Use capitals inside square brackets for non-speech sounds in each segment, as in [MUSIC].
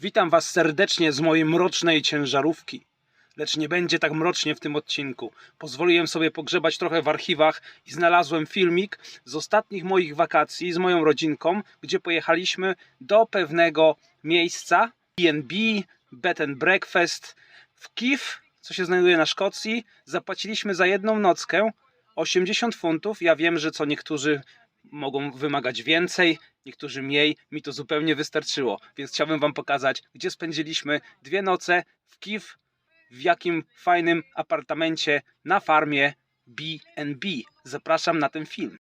Witam Was serdecznie z mojej mrocznej ciężarówki. Lecz nie będzie tak mrocznie w tym odcinku. Pozwoliłem sobie pogrzebać trochę w archiwach i znalazłem filmik z ostatnich moich wakacji z moją rodzinką, gdzie pojechaliśmy do pewnego miejsca B&B, Bed and Breakfast w Kiev, co się znajduje na Szkocji. Zapłaciliśmy za jedną nockę 80 funtów. Ja wiem, że co niektórzy mogą wymagać więcej, niektórzy mniej. Mi to zupełnie wystarczyło, więc chciałbym Wam pokazać, gdzie spędziliśmy dwie noce w Kiev, w jakim fajnym apartamencie na farmie B&B. Zapraszam na ten film.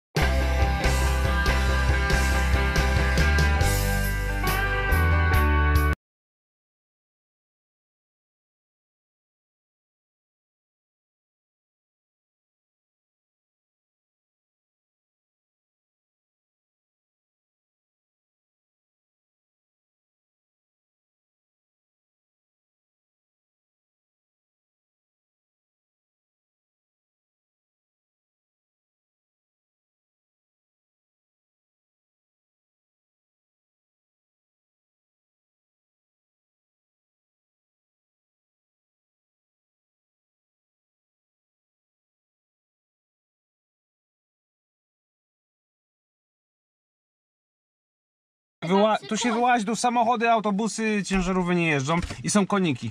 Wyła- tu się wyłaź do samochody, autobusy, ciężarówki nie jeżdżą i są koniki.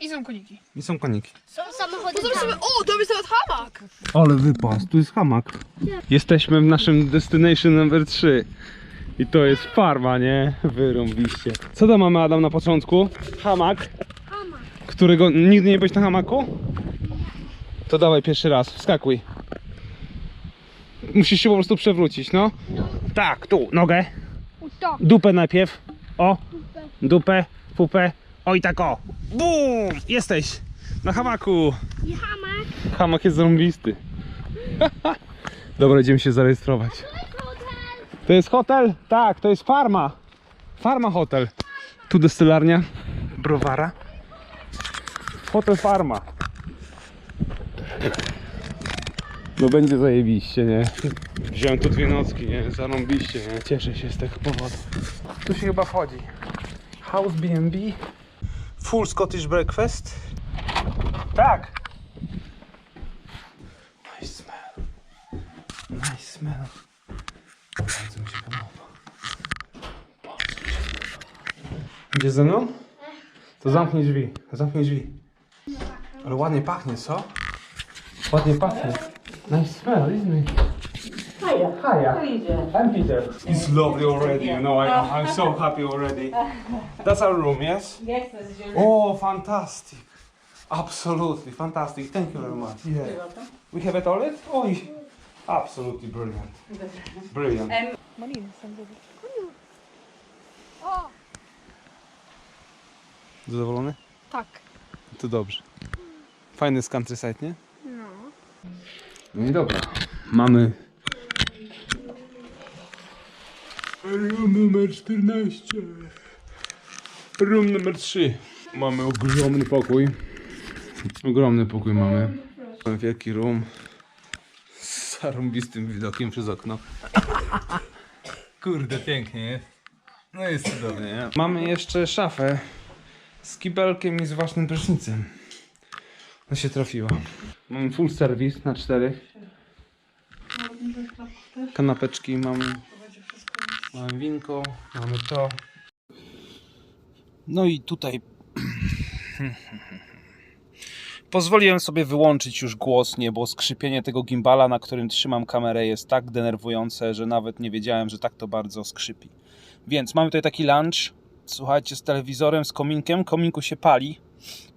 I są koniki. I są koniki. Są samochody Potem sobie, o, to jest nawet hamak. Ale wypas, tu jest hamak. Jesteśmy w naszym destination numer 3. I to jest farma, nie? Wyrąbiście. Co tam mamy Adam na początku? Hamak. Którego nigdy nie byłeś na hamaku? To dawaj pierwszy raz, wskakuj. Musisz się po prostu przewrócić, no. Tak, tu, nogę. To. Dupę najpierw. O, dupę, pupę. Oj tak o. Bum! Jesteś na hamaku. i hamak. Hamak jest zarąbisty. [LAUGHS] Dobra, idziemy się zarejestrować. To jest hotel? Tak, to jest farma. Farma hotel. Tu destylarnia browara. Hotel farma. No będzie zajebiście, nie? Wziąłem tu dwie nocki, nie? Zarąbiście, nie? Cieszę się z tego powodu. Tu się chyba wchodzi. House B&B. Full Scottish breakfast. Tak. Nice smell. Nice smell. Bardzo mi się podoba. Bardzo mi się podoba. Idziesz ze mną? To zamknij drzwi. Zamknij drzwi. Ale ładnie pachnie, co? Ładnie pachnie. Nice smell, isn't it? Hiya. Hiya. I'm Peter. It's lovely already, you know. I, I'm so happy already. [LAUGHS] That's our room, yes? Yes, that's your Oh, fantastic. Absolutely fantastic. Thank you very much. Yeah. We have a toilet? Oh, absolutely brilliant. Brilliant. O, Zadowolony? tak. To dobrze. Fajny jest countryside, nie? No. No i dobra. Mamy Room numer 14. Room numer 3. Mamy ogromny pokój. Ogromny pokój mamy. Mamy wielki room. Z zarąbistym widokiem przez okno. Kurde, pięknie jest. No jest cudownie, nie? Mamy jeszcze szafę z kibelkiem i z własnym prysznicem. No się trafiło. Mamy full service na czterech. Kanapeczki mamy. Mamy winko, mamy to. No i tutaj [CLEARS THROAT] Pozwoliłem sobie wyłączyć już głos, nie, bo skrzypienie tego gimbala, na którym trzymam kamerę, jest tak denerwujące, że nawet nie wiedziałem, że tak to bardzo skrzypi. Więc mamy tutaj taki lunch, słuchajcie, z telewizorem, z kominkiem. Kominku się pali.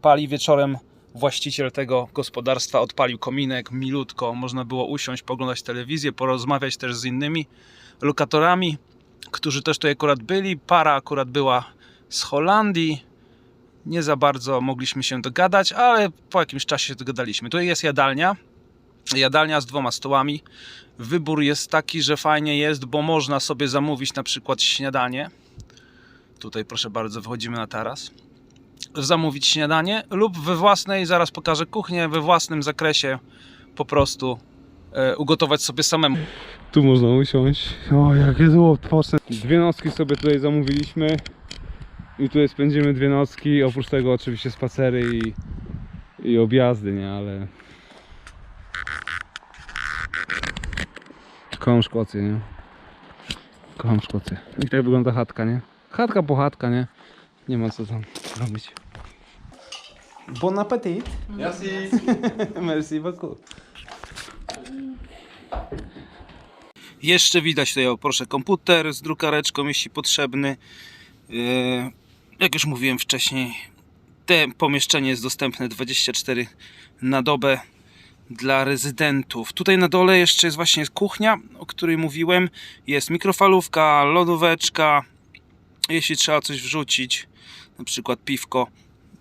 Pali wieczorem. Właściciel tego gospodarstwa odpalił kominek milutko. Można było usiąść, poglądać telewizję, porozmawiać też z innymi lokatorami, którzy też tutaj akurat byli. Para akurat była z Holandii nie za bardzo mogliśmy się dogadać, ale po jakimś czasie się dogadaliśmy. Tutaj jest jadalnia. Jadalnia z dwoma stołami. Wybór jest taki, że fajnie jest, bo można sobie zamówić na przykład śniadanie. Tutaj proszę bardzo, wychodzimy na taras. Zamówić śniadanie lub we własnej, zaraz pokażę kuchnię, we własnym zakresie po prostu ugotować sobie samemu. Tu można usiąść. O, jakie zło, Dwie nocki sobie tutaj zamówiliśmy. I tutaj spędzimy dwie nocki, oprócz tego oczywiście spacery i, i objazdy, nie? Ale... Kocham Szkocję, nie? Kocham Szkocję. I tak wygląda chatka, nie? Chatka po chatka, nie? Nie ma co tam robić. Bon appetit! Merci. [LAUGHS] Merci beaucoup. Jeszcze widać tutaj, o, proszę, komputer z drukareczką, jeśli potrzebny. Yy, Jak już mówiłem wcześniej, te pomieszczenie jest dostępne 24 na dobę dla rezydentów. Tutaj na dole jeszcze jest właśnie kuchnia, o której mówiłem. Jest mikrofalówka, lodóweczka. Jeśli trzeba coś wrzucić, na przykład piwko.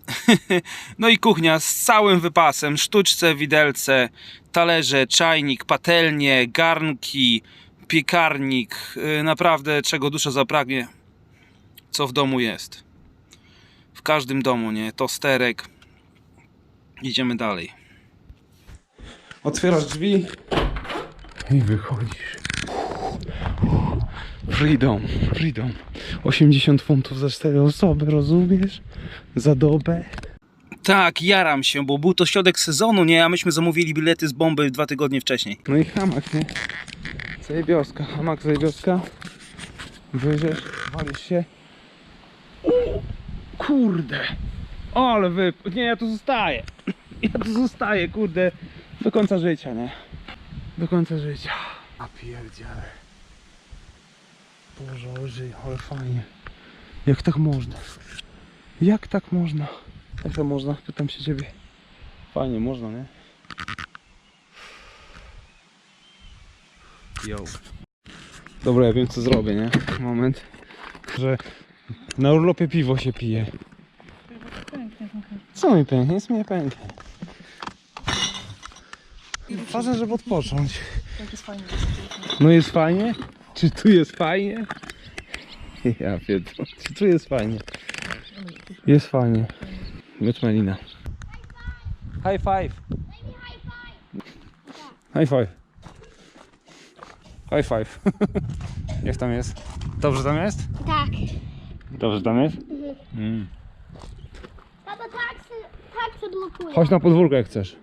[LAUGHS] No i kuchnia z całym wypasem, sztuczce, widelce, talerze, czajnik, patelnie, garnki, piekarnik, yy, naprawdę czego dusza zapragnie, co w domu jest. W każdym domu, nie? Tosterek. Idziemy dalej. Otwierasz drzwi i wychodzisz. Freedom, freedom. 80 funtów za 4 osoby, rozumiesz? Za dobę. Tak, jaram się, bo był to środek sezonu, nie? A myśmy zamówili bilety z bomby dwa tygodnie wcześniej. No i hamak, nie? Zajebioska, hamak zajebioska. Wyjdziesz, walisz się. Kurde! Ale wy... Nie, ja tu zostaję. Ja tu zostaję, kurde. Do końca życia, nie? Do końca życia. A pierdziele. Boże, żyję, ale fajnie. Jak tak można? Jak tak można? Jak to można? Pytam się ciebie. Fajnie, można, nie? Yo. Dobra, ja wiem co zrobię, nie? Moment. Że na urlopie piwo się pije. Co mi pęknie? Nic mi nie pęknie. Ważne, żeby odpocząć. No jest fajnie? Czy tu jest fajnie? Ja pierdolę. Czy tu jest fajnie? Jest fajnie. Miecz Melina. High five. High five. High five. [LAUGHS] Jak tam jest? Dobrze tam jest? Tak. Dobrze tam jest? Mm. Tata, tak se, tak se blokuje. Chodź na podwórko jak chcesz.